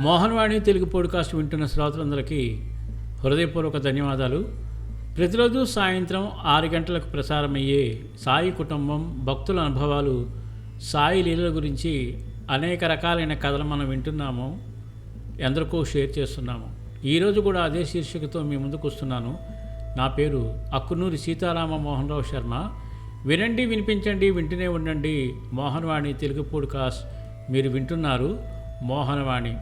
Mohan Vani Telugu podcast వింటున్న శ్రోతలందరికీ హృదయపూర్వక ధన్యవాదాలు. ప్రతిరోజు సాయంత్రం ఆరు గంటలకు ప్రసారమయ్యే సాయి కుటుంబం భక్తుల అనుభవాలు సాయి లీలల గురించి అనేక రకాలైన కథలు మనం వింటున్నాము ఎందరికో షేర్ చేస్తున్నాము. ఈరోజు కూడా అదే శీర్షికతో మీ ముందుకు వస్తున్నాను. నా పేరు అక్కునూరి సీతారామ మోహన్ రావు శర్మ. వినండి వినిపించండి వింటూనే ఉండండి మోహన్వాణి తెలుగు పోడ్కాస్ట్. మీరు వింటున్నారు మోహనవాణి.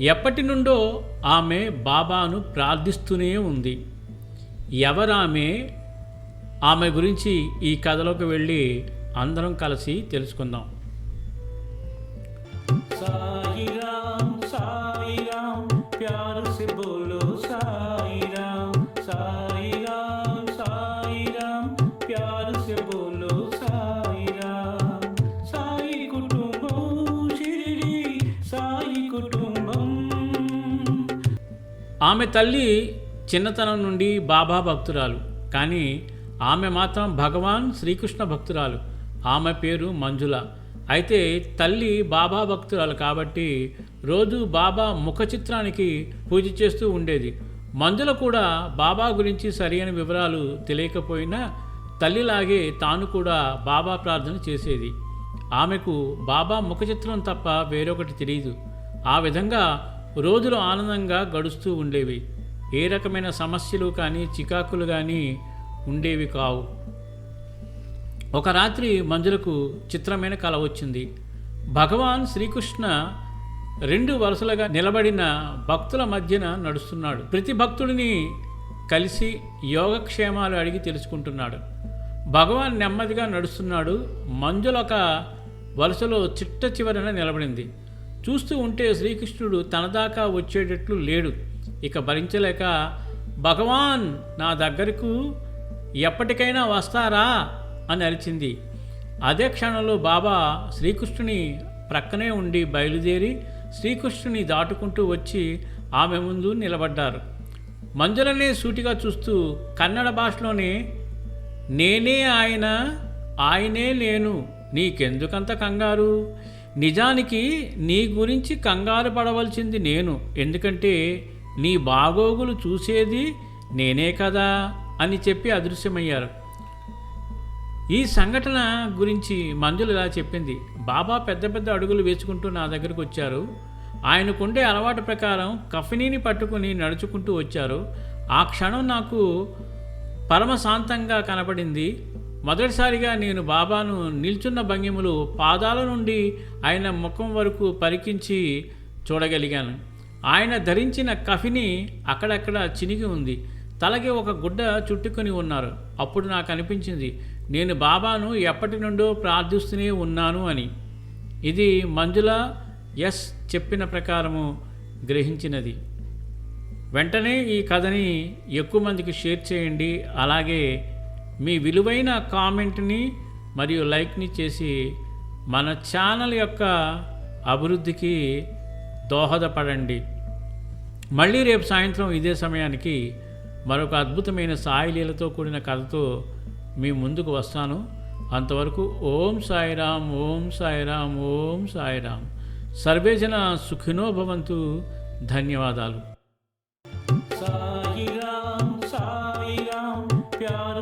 ఎప్పటి నుండో ఆమె బాబాను ప్రార్థిస్తూనే ఉంది. ఎవరామె ఆమె గురించి ఈ కథలోకి వెళ్ళి అందరం కలిసి తెలుసుకుందాం. సాయి ఆమె తల్లి చిన్నతనం నుండి బాబా భక్తురాలు. కానీ ఆమె మాత్రం భగవాన్ శ్రీకృష్ణ భక్తురాలు. ఆమె పేరు మంజుల. అయితే తల్లి బాబా భక్తురాలు కాబట్టి రోజు బాబా ముఖ చిత్రానికి పూజ చేస్తూ ఉండేది. మంజుల కూడా బాబా గురించి సరైన వివరాలు తెలియకపోయినా తల్లిలాగే తాను కూడా బాబా ప్రార్థన చేసేది. ఆమెకు బాబా ముఖ చిత్రం తప్ప వేరొకటి తెలియదు ఆ విధంగా రోజులు ఆనందంగా గడుస్తూ ఉండేవి. ఏ రకమైన సమస్యలు కానీ చికాకులు కానీ ఉండేవి కావు. ఒక రాత్రి మంజులకు చిత్రమైన కల వచ్చింది. భగవాన్ శ్రీకృష్ణ రెండు వరుసలుగా నిలబడిన భక్తుల మధ్యన నడుస్తున్నాడు. ప్రతి భక్తుడిని కలిసి యోగక్షేమాలు అడిగి తెలుసుకుంటున్నాడు. భగవాన్ నెమ్మదిగా నడుస్తున్నాడు. మంజులొక వరుసలో చిట్ట చివరన నిలబడింది. చూస్తూ ఉంటే శ్రీకృష్ణుడు తన దాకా వచ్చేటట్లు లేడు. ఇక భరించలేక భగవాన్ నా దగ్గరకు ఎప్పటికైనా వస్తారా? అని అరిచింది. అదే క్షణంలో బాబా శ్రీకృష్ణుని ప్రక్కనే ఉండి బయలుదేరి శ్రీకృష్ణుని దాటుకుంటూ వచ్చి ఆమె ముందు నిలబడ్డారు. మంజులనే సూటిగా చూస్తూ కన్నడ భాషలోనే నేనే ఆయన ఆయనే నేను నీకెందుకంత కంగారు? నిజానికి నీ గురించి కంగారు పడవలసింది నేను. ఎందుకంటే నీ బాగోగులు చూసేది నేనే కదా అని చెప్పి అదృశ్యమయ్యారు. ఈ సంఘటన గురించి మంజులు ఇలా చెప్పింది. బాబా పెద్ద పెద్ద అడుగులు వేసుకుంటూ నా దగ్గరకు వచ్చారు. ఆయనకుండే అలవాటు ప్రకారం కఫినీని పట్టుకుని నడుచుకుంటూ వచ్చారు. ఆ క్షణం నాకు పరమశాంతంగా కనపడింది. మొదటిసారిగా నేను బాబాను నిల్చున్న భంగిములు పాదాల నుండి ఆయన ముఖం వరకు పరికించి చూడగలిగాను. ఆయన ధరించిన కఫిని అక్కడక్కడ చినిగి ఉంది. తలకి ఒక గుడ్డ చుట్టుకొని ఉన్నారు. అప్పుడు నాకు అనిపించింది నేను బాబాను ఎప్పటి నుండో ప్రార్థిస్తూనే ఉన్నాను అని. ఇది మంజుల ఎస్ చెప్పిన ప్రకారము గ్రహించినది. వెంటనే ఈ కథని ఎక్కువ మందికి షేర్ చేయండి. అలాగే మీ విలువైన కామెంట్ని మరియు లైక్ని చేసి మన ఛానల్ యొక్క అభివృద్ధికి దోహదపడండి. మళ్ళీ రేపు సాయంత్రం ఇదే సమయానికి మరొక అద్భుతమైన సాయిలీలతో కూడిన కథతో మీ ముందుకు వస్తాను. అంతవరకు ఓం సాయిరామ్ ఓం సాయిరామ్ ఓం సాయిరామ్ సర్వేజన సుఖినో భవంతు. ధన్యవాదాలు. సాయి రామ్ ప్యార